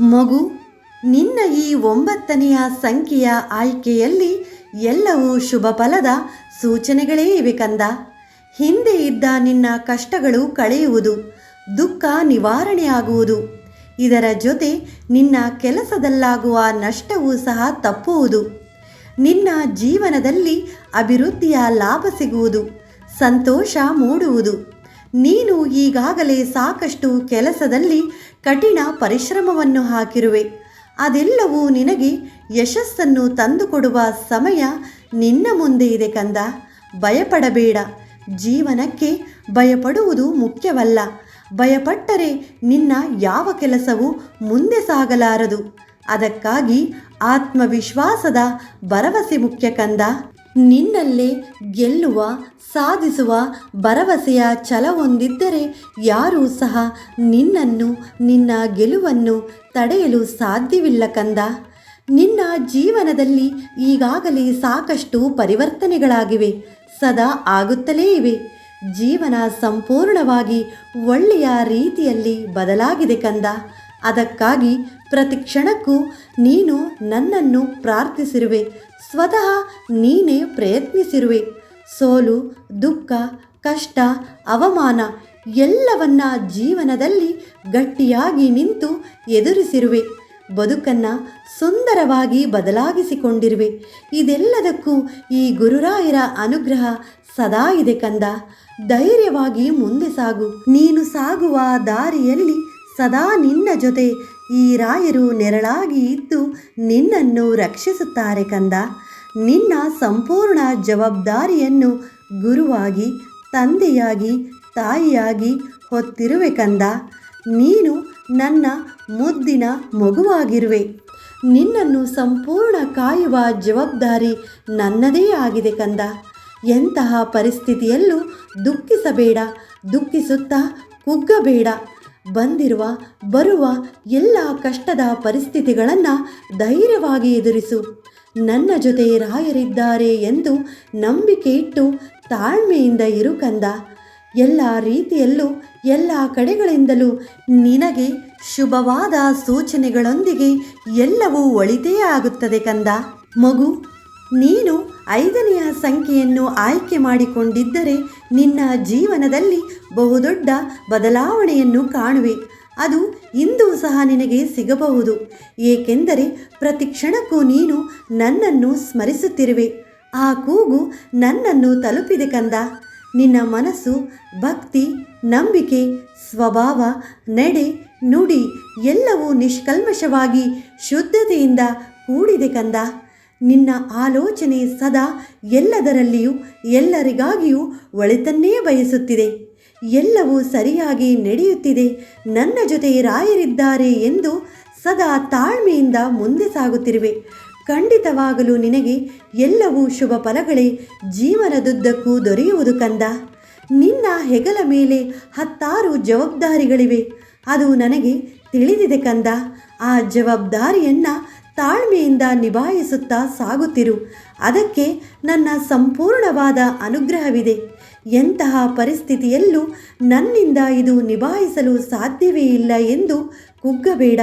ಮಗು, ನಿನ್ನ ಈ ಒಂಬತ್ತನೆಯ ಸಂಖ್ಯೆಯ ಆಯ್ಕೆಯಲ್ಲಿ ಎಲ್ಲವೂ ಶುಭ ಫಲದ ಸೂಚನೆಗಳೇ ಇವೆ ಕಂದ. ಹಿಂದೆ ಇದ್ದ ನಿನ್ನ ಕಷ್ಟಗಳು ಕಳೆಯುವುದು, ದುಃಖ ನಿವಾರಣೆಯಾಗುವುದು. ಇದರ ಜೊತೆ ನಿನ್ನ ಕೆಲಸದಲ್ಲಾಗುವ ನಷ್ಟವೂ ಸಹ ತಪ್ಪುವುದು. ನಿನ್ನ ಜೀವನದಲ್ಲಿ ಅಭಿವೃದ್ಧಿಯ ಲಾಭ ಸಿಗುವುದು, ಸಂತೋಷ ಮೂಡುವುದು. ನೀನು ಈಗಾಗಲೇ ಸಾಕಷ್ಟು ಕೆಲಸದಲ್ಲಿ ಕಠಿಣ ಪರಿಶ್ರಮವನ್ನು ಹಾಕಿರುವೆ. ಅದೆಲ್ಲವೂ ನಿನಗೆ ಯಶಸ್ಸನ್ನು ತಂದುಕೊಡುವ ಸಮಯ ನಿನ್ನ ಮುಂದೆ ಇದೆ ಕಂದ. ಭಯಪಡಬೇಡ. ಜೀವನಕ್ಕೆ ಭಯಪಡುವುದು ಮುಖ್ಯವಲ್ಲ. ಭಯಪಟ್ಟರೆ ನಿನ್ನ ಯಾವ ಕೆಲಸವೂ ಮುಂದೆ ಸಾಗಲಾರದು. ಅದಕ್ಕಾಗಿ ಆತ್ಮವಿಶ್ವಾಸದ ಭರವಸೆ ಮುಖ್ಯ ಕಂದ. ನಿನ್ನಲ್ಲೇ ಗೆಲ್ಲುವ, ಸಾಧಿಸುವ, ಭರವಸೆಯ ಛಲವೊಂದಿದ್ದರೆ ಯಾರೂ ಸಹ ನಿನ್ನನ್ನು, ನಿನ್ನ ಗೆಲುವನ್ನು ತಡೆಯಲು ಸಾಧ್ಯವಿಲ್ಲ ಕಂದ. ನಿನ್ನ ಜೀವನದಲ್ಲಿ ಈಗಾಗಲೇ ಸಾಕಷ್ಟು ಪರಿವರ್ತನೆಗಳಾಗಿವೆ, ಸದಾ ಆಗುತ್ತಲೇ ಇವೆ. ಜೀವನ ಸಂಪೂರ್ಣವಾಗಿ ಒಳ್ಳೆಯ ರೀತಿಯಲ್ಲಿ ಬದಲಾಗಿದೆ ಕಂದ. ಅದಕ್ಕಾಗಿ ಪ್ರತಿ ಕ್ಷಣಕ್ಕೂ ನೀನು ನನ್ನನ್ನು ಪ್ರಾರ್ಥಿಸಿರುವೆ. ಸ್ವತಃ ನೀನೇ ಪ್ರಯತ್ನಿಸಿರುವೆ. ಸೋಲು, ದುಃಖ, ಕಷ್ಟ, ಅವಮಾನ ಎಲ್ಲವನ್ನ ಜೀವನದಲ್ಲಿ ಗಟ್ಟಿಯಾಗಿ ನಿಂತು ಎದುರಿಸಿರುವೆ. ಬದುಕನ್ನು ಸುಂದರವಾಗಿ ಬದಲಾಗಿಸಿಕೊಂಡಿರುವೆ. ಇದೆಲ್ಲದಕ್ಕೂ ಈ ಗುರುರಾಯರ ಅನುಗ್ರಹ ಸದಾ ಇದೆ ಕಂದ. ಧೈರ್ಯವಾಗಿ ಮುಂದೆ ಸಾಗು. ನೀನು ಸಾಗುವ ದಾರಿಯಲ್ಲಿ ಸದಾ ನಿನ್ನ ಜೊತೆ ಈ ರಾಯರು ನೆರಳಾಗಿ ಇದ್ದು ನಿನ್ನನ್ನು ರಕ್ಷಿಸುತ್ತಾರೆ ಕಂದ. ನಿನ್ನ ಸಂಪೂರ್ಣ ಜವಾಬ್ದಾರಿಯನ್ನು ಗುರುವಾಗಿ, ತಂದೆಯಾಗಿ, ತಾಯಿಯಾಗಿ ಹೊತ್ತಿರುವೆ ಕಂದ. ನೀನು ನನ್ನ ಮುದ್ದಿನ ಮಗುವಾಗಿರುವೆ. ನಿನ್ನನ್ನು ಸಂಪೂರ್ಣ ಕಾಯುವ ಜವಾಬ್ದಾರಿ ನನ್ನದೇ ಆಗಿದೆ ಕಂದ. ಎಂತಹ ಪರಿಸ್ಥಿತಿಯಲ್ಲೂ ದುಃಖಿಸಬೇಡ, ದುಃಖಿಸುತ್ತಾ ಕುಗ್ಗಬೇಡ. ಬಂದಿರುವ, ಬರುವ ಎಲ್ಲ ಕಷ್ಟದ ಪರಿಸ್ಥಿತಿಗಳನ್ನು ಧೈರ್ಯವಾಗಿ ಎದುರಿಸು. ನನ್ನ ಜೊತೆ ರಾಯರಿದ್ದಾರೆ ಎಂದು ನಂಬಿಕೆ ಇಟ್ಟು ತಾಳ್ಮೆಯಿಂದ ಇರು ಕಂದ. ಎಲ್ಲ ರೀತಿಯಲ್ಲೂ, ಎಲ್ಲ ಕಡೆಗಳಿಂದಲೂ ನಿನಗೆ ಶುಭವಾದ ಸೂಚನೆಗಳೊಂದಿಗೆ ಎಲ್ಲವೂ ಒಳಿತೇ ಆಗುತ್ತದೆ ಕಂದ. ಮಗು ನೀನು ಐದನೆಯ ಸಂಖ್ಯೆಯನ್ನು ಆಯ್ಕೆ ಮಾಡಿಕೊಂಡಿದ್ದರೆ ನಿನ್ನ ಜೀವನದಲ್ಲಿ ಬಹುದೊಡ್ಡ ಬದಲಾವಣೆಯನ್ನು ಕಾಣುವೆ. ಅದು ಇಂದು ಸಹ ನಿನಗೆ ಸಿಗಬಹುದು. ಏಕೆಂದರೆ ಪ್ರತಿ ಕ್ಷಣಕ್ಕೂ ನೀನು ನನ್ನನ್ನು ಸ್ಮರಿಸುತ್ತಿರುವೆ. ಆ ಕೂಗು ನನ್ನನ್ನು ತಲುಪಿದೆ ಕಂದ. ನಿನ್ನ ಮನಸ್ಸು, ಭಕ್ತಿ, ನಂಬಿಕೆ, ಸ್ವಭಾವ, ನಡೆ, ನುಡಿ ಎಲ್ಲವೂ ನಿಷ್ಕಲ್ಮಶವಾಗಿ ಶುದ್ಧತೆಯಿಂದ ಕೂಡಿದೆ ಕಂದ. ನಿನ್ನ ಆಲೋಚನೆ ಸದಾ ಎಲ್ಲದರಲ್ಲಿಯೂ, ಎಲ್ಲರಿಗಾಗಿಯೂ ಒಳಿತನ್ನೇ ಬಯಸುತ್ತಿದೆ. ಎಲ್ಲವೂ ಸರಿಯಾಗಿ ನಡೆಯುತ್ತಿದೆ. ನನ್ನ ಜೊತೆ ರಾಯರಿದ್ದಾರೆ ಎಂದು ಸದಾ ತಾಳ್ಮೆಯಿಂದ ಮುಂದೆ ಸಾಗುತ್ತಿರುವೆ. ಖಂಡಿತವಾಗಲೂ ನಿನಗೆ ಎಲ್ಲವೂ ಶುಭ ಫಲಗಳೇ ಜೀವನದುದ್ದಕ್ಕೂ ದೊರೆಯುವುದು ಕಂದ. ನಿನ್ನ ಹೆಗಲ ಮೇಲೆ ಹತ್ತಾರು ಜವಾಬ್ದಾರಿಗಳಿವೆ. ಅದು ನನಗೆ ತಿಳಿದಿದೆ ಕಂದ. ಆ ಜವಾಬ್ದಾರಿಯನ್ನು ತಾಳ್ಮೆಯಿಂದ ನಿಭಾಯಿಸುತ್ತಾ ಸಾಗುತ್ತಿರು. ಅದಕ್ಕೆ ನನ್ನ ಸಂಪೂರ್ಣವಾದ ಅನುಗ್ರಹವಿದೆ. ಎಂತಹ ಪರಿಸ್ಥಿತಿಯಲ್ಲೂ ನನ್ನಿಂದ ಇದು ನಿಭಾಯಿಸಲು ಸಾಧ್ಯವೇ ಇಲ್ಲ ಎಂದು ಕುಗ್ಗಬೇಡ.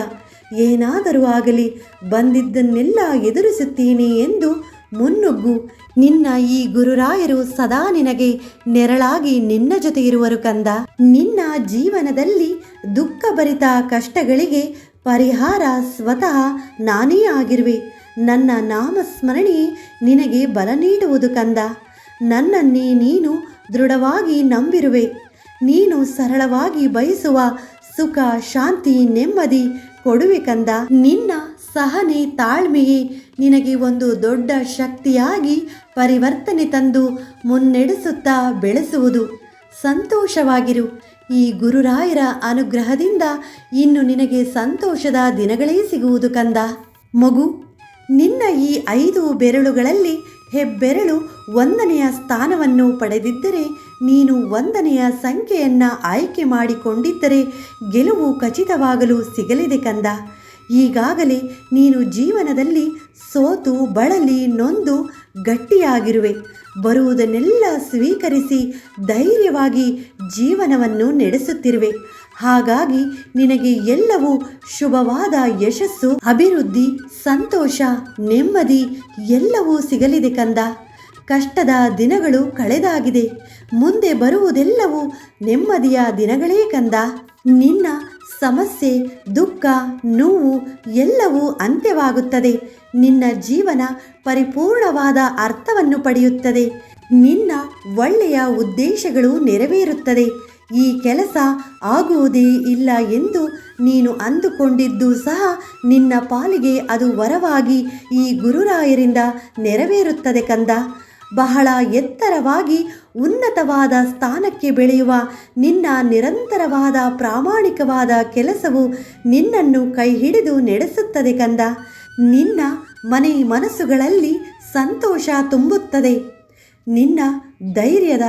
ಏನಾದರೂ ಆಗಲಿ, ಬಂದಿದ್ದನ್ನೆಲ್ಲ ಎದುರಿಸುತ್ತೀನಿ ಎಂದು ಮುನ್ನುಗ್ಗು. ನಿನ್ನ ಈ ಗುರುರಾಯರು ಸದಾ ನಿನಗೆ ನೆರಳಾಗಿ ನಿನ್ನ ಜೊತೆ ಇರುವರು ಕಂದ. ನಿನ್ನ ಜೀವನದಲ್ಲಿ ದುಃಖಭರಿತ ಕಷ್ಟಗಳಿಗೆ ಪರಿಹಾರ ಸ್ವತಃ ನಾನೇ ಆಗಿರುವೆ. ನನ್ನ ನಾಮಸ್ಮರಣೆ ನಿನಗೆ ಬಲ ನೀಡುವುದು ಕಂದ. ನನ್ನನ್ನೇ ನೀನು ದೃಢವಾಗಿ ನಂಬಿರುವೆ. ನೀನು ಸರಳವಾಗಿ ಬಯಸುವ ಸುಖ, ಶಾಂತಿ, ನೆಮ್ಮದಿ ಕೊಡುವೆ ಕಂದ. ನಿನ್ನ ಸಹನೆ ತಾಳ್ಮೆಯೇ ನಿನಗೆ ಒಂದು ದೊಡ್ಡ ಶಕ್ತಿಯಾಗಿ ಪರಿವರ್ತನೆ ತಂದು ಮುನ್ನಡೆಸುತ್ತಾ ಬೆಳೆಸುವುದು. ಸಂತೋಷವಾಗಿರು. ಈ ಗುರುರಾಯರ ಅನುಗ್ರಹದಿಂದ ಇನ್ನು ನಿನಗೆ ಸಂತೋಷದ ದಿನಗಳೇ ಸಿಗುವುದು ಕಂದ. ಮಗು, ನಿನ್ನ ಈ ಐದು ಬೆರಳುಗಳಲ್ಲಿ ಹೆಬ್ಬೆರಳು ಒಂದನೆಯ ಸ್ಥಾನವನ್ನು ಪಡೆದಿದ್ದರೆ ನೀನು ಒಂದನೆಯ ಸಂಖ್ಯೆಯನ್ನು ಆಯ್ಕೆ ಮಾಡಿಕೊಂಡಿದ್ದರೆ ಗೆಲುವು ಖಚಿತವಾಗಲು ಸಿಗಲಿದೆ ಕಂದ. ಈಗಾಗಲೇ ನೀನು ಜೀವನದಲ್ಲಿ ಸೋತು, ಬಳಲಿ, ನೊಂದು ಗಟ್ಟಿಯಾಗಿರುವೆ. ಬರುವುದನ್ನೆಲ್ಲ ಸ್ವೀಕರಿಸಿ ಧೈರ್ಯವಾಗಿ ಜೀವನವನ್ನು ನಡೆಸುತ್ತಿರುವೆ. ಹಾಗಾಗಿ ನಿನಗೆ ಎಲ್ಲವೂ ಶುಭವಾದ ಯಶಸ್ಸು, ಅಭಿವೃದ್ಧಿ, ಸಂತೋಷ, ನೆಮ್ಮದಿ ಎಲ್ಲವೂ ಸಿಗಲಿದೆ ಕಂದ. ಕಷ್ಟದ ದಿನಗಳು ಕಳೆದಾಗಿದೆ. ಮುಂದೆ ಬರುವುದೆಲ್ಲವೂ ನೆಮ್ಮದಿಯ ದಿನಗಳೇ ಕಂದ. ನಿನ್ನ ಸಮಸ್ಯೆ, ದುಃಖ, ನೋವು ಎಲ್ಲವೂ ಅಂತ್ಯವಾಗುತ್ತದೆ. ನಿನ್ನ ಜೀವನ ಪರಿಪೂರ್ಣವಾದ ಅರ್ಥವನ್ನು ಪಡೆಯುತ್ತದೆ. ನಿನ್ನ ಒಳ್ಳೆಯ ಉದ್ದೇಶಗಳು ನೆರವೇರುತ್ತದೆ. ಈ ಕೆಲಸ ಆಗುವುದೇ ಇಲ್ಲ ಎಂದು ನೀನು ಅಂದುಕೊಂಡಿದ್ದು ಸಹ ನಿನ್ನ ಪಾಲಿಗೆ ಅದು ವರವಾಗಿ ಈ ಗುರುರಾಯರಿಂದ ನೆರವೇರುತ್ತದೆ ಕಂದ. ಬಹಳ ಎತ್ತರವಾಗಿ ಉನ್ನತವಾದ ಸ್ಥಾನಕ್ಕೆ ಬೆಳೆಯುವ ನಿನ್ನ ನಿರಂತರವಾದ ಪ್ರಾಮಾಣಿಕವಾದ ಕೆಲಸವು ನಿನ್ನನ್ನು ಕೈ ಹಿಡಿದು ನಡೆಸುತ್ತದೆ ಕಂದ. ನಿನ್ನ ಮನೆ ಮನಸ್ಸುಗಳಲ್ಲಿ ಸಂತೋಷ ತುಂಬುತ್ತದೆ. ನಿನ್ನ ಧೈರ್ಯದ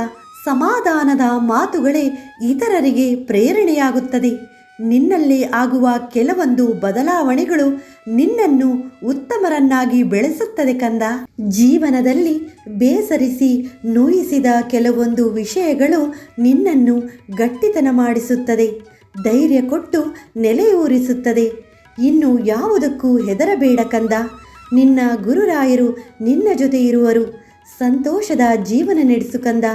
ಸಮಾಧಾನದ ಮಾತುಗಳೇ ಇತರರಿಗೆ ಪ್ರೇರಣೆಯಾಗುತ್ತದೆ. ನಿನ್ನಲ್ಲಿ ಆಗುವ ಕೆಲವೊಂದು ಬದಲಾವಣೆಗಳು ನಿನ್ನನ್ನು ಉತ್ತಮರನ್ನಾಗಿ ಬೆಳೆಸುತ್ತದೆ ಕಂದ. ಜೀವನದಲ್ಲಿ ಬೇಸರಿಸಿ ನೋಯಿಸಿದ ಕೆಲವೊಂದು ವಿಷಯಗಳು ನಿನ್ನನ್ನು ಗಟ್ಟಿತನ ಮಾಡಿಸುತ್ತದೆ, ಧೈರ್ಯ ಕೊಟ್ಟು ನೆಲೆಯೂರಿಸುತ್ತದೆ ಇನ್ನು ಯಾವುದಕ್ಕೂ ಹೆದರಬೇಡ ಕಂದ. ನಿನ್ನ ಗುರುರಾಯರು ನಿನ್ನ ಜೊತೆ ಇರುವರು. ಸಂತೋಷದ ಜೀವನ ನಡೆಸು ಕಂದ.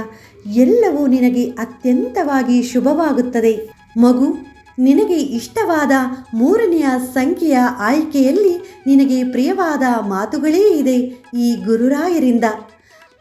ಎಲ್ಲವೂ ನಿನಗೆ ಅತ್ಯಂತವಾಗಿ ಶುಭವಾಗುತ್ತದೆ. ಮಗು ನಿನಗೆ ಇಷ್ಟವಾದ ಮೂರನೆಯ ಸಂಖ್ಯೆಯ ಆಯ್ಕೆಯಲ್ಲಿ ನಿನಗೆ ಪ್ರಿಯವಾದ ಮಾತುಗಳೇ ಇದೆ ಈ ಗುರುರಾಯರಿಂದ.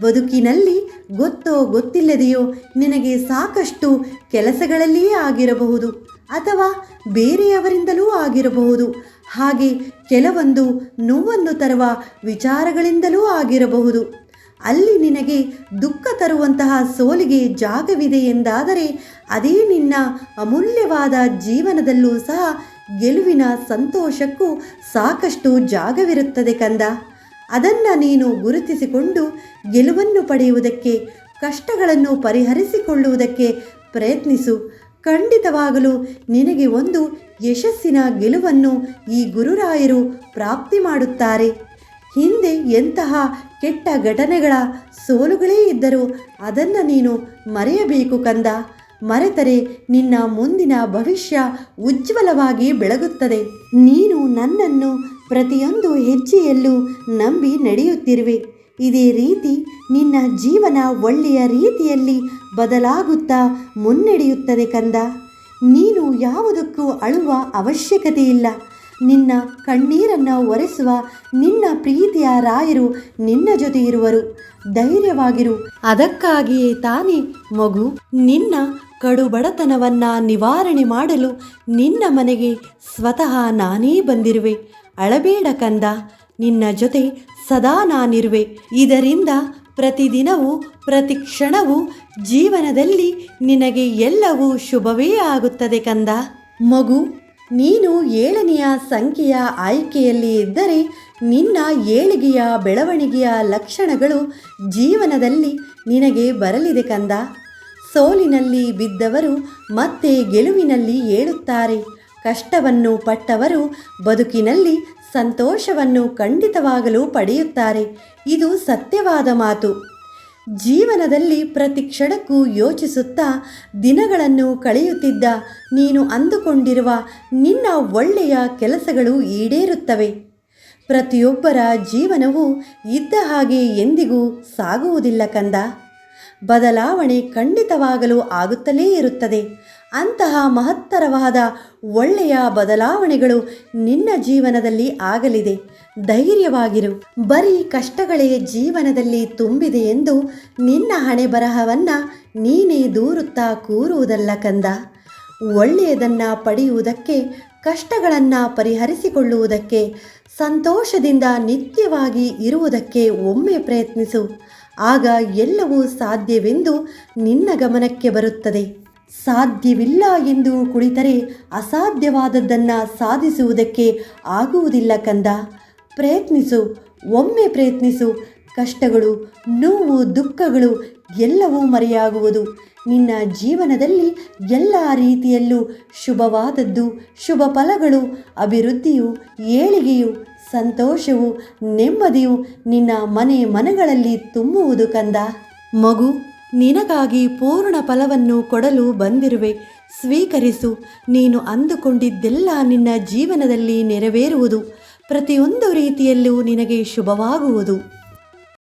ಬದುಕಿನಲ್ಲಿ ಗೊತ್ತೋ ಗೊತ್ತಿಲ್ಲದೆಯೋ ನಿನಗೆ ಸಾಕಷ್ಟು ಕೆಲಸಗಳಲ್ಲಿಯೇ ಆಗಿರಬಹುದು ಅಥವಾ ಬೇರೆಯವರಿಂದಲೂ ಆಗಿರಬಹುದು. ಹಾಗೆ ಕೆಲವೊಂದು ನೋವನ್ನು ತರುವ ವಿಚಾರಗಳಿಂದಲೂ ಆಗಿರಬಹುದು. ಅಲ್ಲಿ ನಿನಗೆ ದುಃಖ ತರುವಂತಹ ಸೋಲಿಗೆ ಜಾಗವಿದೆ ಎಂದಾದರೆ ಅದೇ ನಿನ್ನ ಅಮೂಲ್ಯವಾದ ಜೀವನದಲ್ಲೂ ಸಹ ಗೆಲುವಿನ ಸಂತೋಷಕ್ಕೂ ಸಾಕಷ್ಟು ಜಾಗವಿರುತ್ತದೆ ಕಂದ. ಅದನ್ನು ನೀನು ಗುರುತಿಸಿಕೊಂಡು ಗೆಲುವನ್ನು ಪಡೆಯುವುದಕ್ಕೆ, ಕಷ್ಟಗಳನ್ನು ಪರಿಹರಿಸಿಕೊಳ್ಳುವುದಕ್ಕೆ ಪ್ರಯತ್ನಿಸು. ಖಂಡಿತವಾಗಲೂ ನಿನಗೆ ಒಂದು ಯಶಸ್ಸಿನ ಗೆಲುವನ್ನು ಈ ಗುರುರಾಯರು ಪ್ರಾಪ್ತಿ ಮಾಡುತ್ತಾರೆ. ಹಿಂದೆ ಎಂತಹ ಕೆಟ್ಟ ಘಟನೆಗಳ ಸೋಲುಗಳೇ ಇದ್ದರೂ ಅದನ್ನು ನೀನು ಮರೆಯಬೇಕು ಕಂದ. ಮರೆತರೆ ನಿನ್ನ ಮುಂದಿನ ಭವಿಷ್ಯ ಉಜ್ವಲವಾಗಿ ಬೆಳಗುತ್ತದೆ. ನೀನು ನನ್ನನ್ನು ಪ್ರತಿಯೊಂದು ಹೆಜ್ಜೆಯಲ್ಲೂ ನಂಬಿ ನಡೆಯುತ್ತಿರುವೆ. ಇದೇ ರೀತಿ ನಿನ್ನ ಜೀವನ ಒಳ್ಳೆಯ ರೀತಿಯಲ್ಲಿ ಬದಲಾಗುತ್ತಾ ಮುನ್ನಡೆಯುತ್ತದೆ ಕಂದ. ನೀನು ಯಾವುದಕ್ಕೂ ಅಳುವ ಅವಶ್ಯಕತೆ ಇಲ್ಲ ನಿನ್ನ ಕಣ್ಣೀರನ್ನು ಒರೆಸುವ ನಿನ್ನ ಪ್ರೀತಿಯ ರಾಯರು ನಿನ್ನ ಜೊತೆ ಇರುವರು. ಧೈರ್ಯವಾಗಿರು. ಅದಕ್ಕಾಗಿಯೇ ತಾನೇ ಮಗು. ನಿನ್ನ ಕಡು ಬಡತನವನ್ನ ನಿವಾರಣೆ ಮಾಡಲು ನಿನ್ನ ಮನೆಗೆ ಸ್ವತಃ ನಾನೇ ಬಂದಿರುವೆ. ಅಳಬೇಡ ಕಂದ. ನಿನ್ನ ಜೊತೆ ಸದಾ ನಾನಿರುವೆ. ಇದರಿಂದ ಪ್ರತಿದಿನವೂ ಪ್ರತಿ ಕ್ಷಣವೂ ಜೀವನದಲ್ಲಿ ನಿನಗೆ ಎಲ್ಲವೂ ಶುಭವೇ ಆಗುತ್ತದೆ ಕಂದ. ಮಗು ನೀನು ಏಳನೆಯ ಸಂಖ್ಯೆಯ ಆಯ್ಕೆಯಲ್ಲಿ ಇದ್ದರೆ ನಿನ್ನ ಏಳಿಗೆಯ ಬೆಳವಣಿಗೆಯ ಲಕ್ಷಣಗಳು ಜೀವನದಲ್ಲಿ ನಿನಗೆ ಬರಲಿದೆ ಕಂದ. ಸೋಲಿನಲ್ಲಿ ಬಿದ್ದವರು ಮತ್ತೆ ಗೆಲುವಿನಲ್ಲಿ ಏಳುತ್ತಾರೆ. ಕಷ್ಟವನ್ನು ಪಟ್ಟವರು ಬದುಕಿನಲ್ಲಿ ಸಂತೋಷವನ್ನು ಖಂಡಿತವಾಗಲು ಪಡೆಯುತ್ತಾರೆ. ಇದು ಸತ್ಯವಾದ ಮಾತು. ಜೀವನದಲ್ಲಿ ಪ್ರತಿ ಕ್ಷಣಕ್ಕೂ ಯೋಚಿಸುತ್ತಾ ದಿನಗಳನ್ನು ಕಳೆಯುತ್ತಿದ್ದ ನೀನು ಅಂದುಕೊಂಡಿರುವ ನಿನ್ನ ಒಳ್ಳೆಯ ಕೆಲಸಗಳು ಈಡೇರುತ್ತವೆ. ಪ್ರತಿಯೊಬ್ಬರ ಜೀವನವು ಇದ್ದ ಹಾಗೆ ಎಂದಿಗೂ ಸಾಗುವುದಿಲ್ಲ ಕಂದ. ಬದಲಾವಣೆ ಖಂಡಿತವಾಗಲು ಆಗುತ್ತಲೇ ಇರುತ್ತದೆ. ಅಂತಹ ಮಹತ್ತರವಾದ ಒಳ್ಳೆಯ ಬದಲಾವಣೆಗಳು ನಿನ್ನ ಜೀವನದಲ್ಲಿ ಆಗಲಿದೆ. ಧೈರ್ಯವಾಗಿರು. ಬರೀ ಕಷ್ಟಗಳೇ ಜೀವನದಲ್ಲಿ ತುಂಬಿದೆ ಎಂದು ನಿನ್ನ ಹಣೆ ಬರಹವನ್ನ ನೀನೇ ದೂರುತ್ತಾ ಕೂರುವುದಲ್ಲ ಕಂದ. ಒಳ್ಳೆಯದನ್ನು ಪಡೆಯುವುದಕ್ಕೆ, ಕಷ್ಟಗಳನ್ನು ಪರಿಹರಿಸಿಕೊಳ್ಳುವುದಕ್ಕೆ, ಸಂತೋಷದಿಂದ ನಿತ್ಯವಾಗಿ ಇರುವುದಕ್ಕೆ ಒಮ್ಮೆ ಪ್ರಯತ್ನಿಸು. ಆಗ ಎಲ್ಲವೂ ಸಾಧ್ಯವೆಂದು ನಿನ್ನ ಗಮನಕ್ಕೆ ಬರುತ್ತದೆ. ಸಾಧ್ಯವಿಲ್ಲ ಎಂದು ಕುಳಿತರೆ ಅಸಾಧ್ಯವಾದದ್ದನ್ನು ಸಾಧಿಸುವುದಕ್ಕೆ ಆಗುವುದಿಲ್ಲ ಕಂದ. ಪ್ರಯತ್ನಿಸು, ಒಮ್ಮೆ ಪ್ರಯತ್ನಿಸು, ಕಷ್ಟಗಳು, ನೋವು, ದುಃಖಗಳು ಎಲ್ಲವೂ ಮರೆಯಾಗುವುದು. ನಿನ್ನ ಜೀವನದಲ್ಲಿ ಎಲ್ಲ ರೀತಿಯಲ್ಲೂ ಶುಭವಾದದ್ದು, ಶುಭ ಫಲಗಳು, ಅಭಿವೃದ್ಧಿಯು, ಏಳಿಗೆಯು, ಸಂತೋಷವು, ನೆಮ್ಮದಿಯು ನಿನ್ನ ಮನೆ ಮನಗಳಲ್ಲಿ ತುಂಬುವುದು ಕಂದ. ಮಗು, ನಿನಗಾಗಿ ಪೂರ್ಣ ಫಲವನ್ನು ಕೊಡಲು ಬಂದಿರುವೆ. ಸ್ವೀಕರಿಸು. ನೀನು ಅಂದುಕೊಂಡಿದ್ದೆಲ್ಲ ನಿನ್ನ ಜೀವನದಲ್ಲಿ ನೆರವೇರುವುದು. ಪ್ರತಿಯೊಂದು ರೀತಿಯಲ್ಲೂ ನಿನಗೆ ಶುಭವಾಗುವುದು.